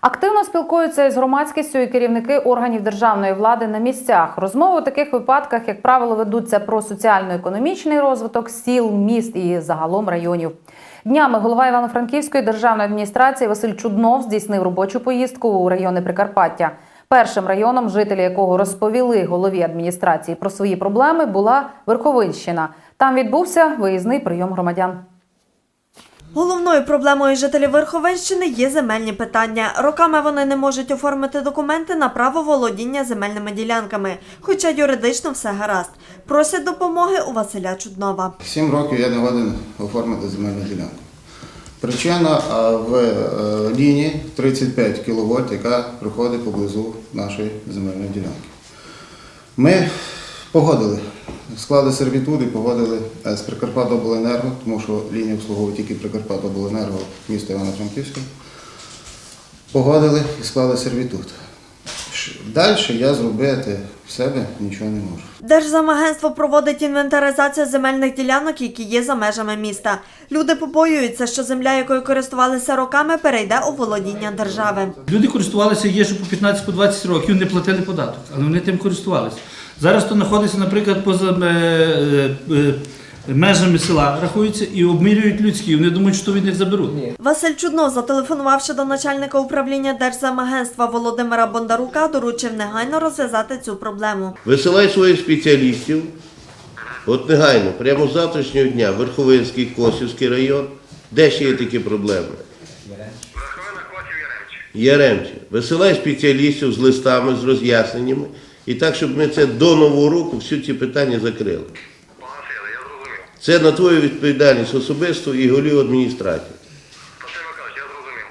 Активно спілкуються із громадськістю і керівники органів державної влади на місцях. Розмови у таких випадках, як правило, ведуться про соціально-економічний розвиток сіл, міст і загалом районів. Днями голова Івано-Франківської державної адміністрації Василь Чуднов здійснив робочу поїздку у райони Прикарпаття. Першим районом, жителі якого розповіли голові адміністрації про свої проблеми, була Верховинщина. Там відбувся виїзний прийом громадян. Головною проблемою жителів Верховенщини є земельні питання. Роками вони не можуть оформити документи на право володіння земельними ділянками, хоча юридично все гаразд. Просять допомоги у Василя Чуднова. Сім років я не годен оформити земельну ділянку. Причина в е, лінії 35 кВт, яка проходить поблизу нашої земельної ділянки. Ми погодили, склали сервітуди, погодили е, з Прикарпатобленерго, тому що лінія обслуговує тільки Прикарпатобленерго міста Івано-Франківська. Погодили і склали сервітут. Далі я зробити в себе нічого не можу. Держзамагентство проводить інвентаризацію земельних ділянок, які є за межами міста. Люди побоюються, що земля, якою користувалися роками, перейде у володіння держави. Люди користувалися їжу по 15-20 років, не платили податок, але вони тим користувалися. Зараз то знаходиться, наприклад, поза е, е, е, межами села, рахуються і обмірюють людські. Вони думають, що від них заберуть. Василь Чуднов, зателефонувавши до начальника управління Держзамагентства Володимира Бондарука, доручив негайно розв'язати цю проблему. Висилай своїх спеціалістів, от негайно, прямо з завтрашнього дня, Верховинський, Косівський район, де ще є такі проблеми? Яремчі. Висилай спеціалістів з листами, з роз'ясненнями, і так, щоб ми це до Нового року всі ці питання закрили. Це на твою відповідальність особисто і голів адміністрації.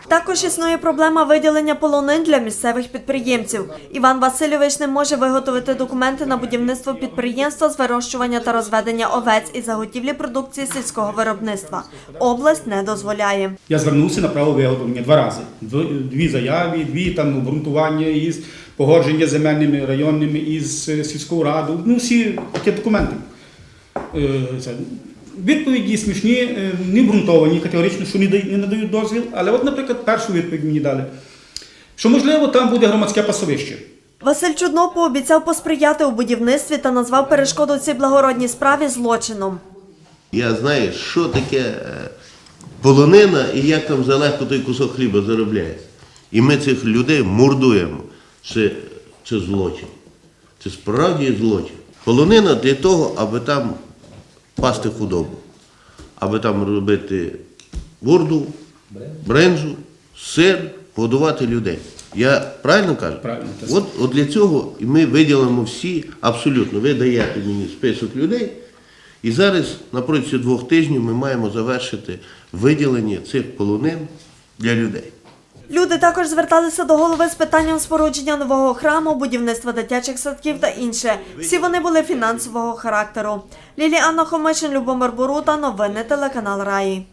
Також існує проблема виділення полонин для місцевих підприємців. Іван Васильович не може виготовити документи на будівництво підприємства з вирощування та розведення овець і заготівлі продукції сільського виробництва. Область не дозволяє. Я звернувся на право виготовлення два рази. Дв- Дві заяви, дві там обґрунтування із погодження земельними районними із е, сільською радою. Ну, всі такі документи. Е. Відповіді смішні, е, не обґрунтовані категорично, що не дають- надають дозвіл. Але от, наприклад, першу відповідь мені дали, що можливо там буде громадське пасовище. Василь Чуднов пообіцяв посприяти у будівництві та назвав перешкоду цій благородній справі злочином. Я знаю, що таке е, полонина і як там залегко той кусок хліба заробляється. І ми цих людей мордуємо. Це, це злочин. Це справді злочин. Полонина для того, аби там пасти худобу, аби там робити бурду, бренжу, сир, годувати людей. Я правильно кажу? Правильно, От, от для цього ми виділимо всі абсолютно. Ви даєте мені список людей. І зараз на протязі двох тижнів ми маємо завершити виділення цих полонин для людей. Люди також зверталися до голови з питанням спорудження нового храму, будівництва дитячих садків та інше. Всі вони були фінансового характеру. Ліліана Хомишин, Любомир Борута, новини телеканал Раї.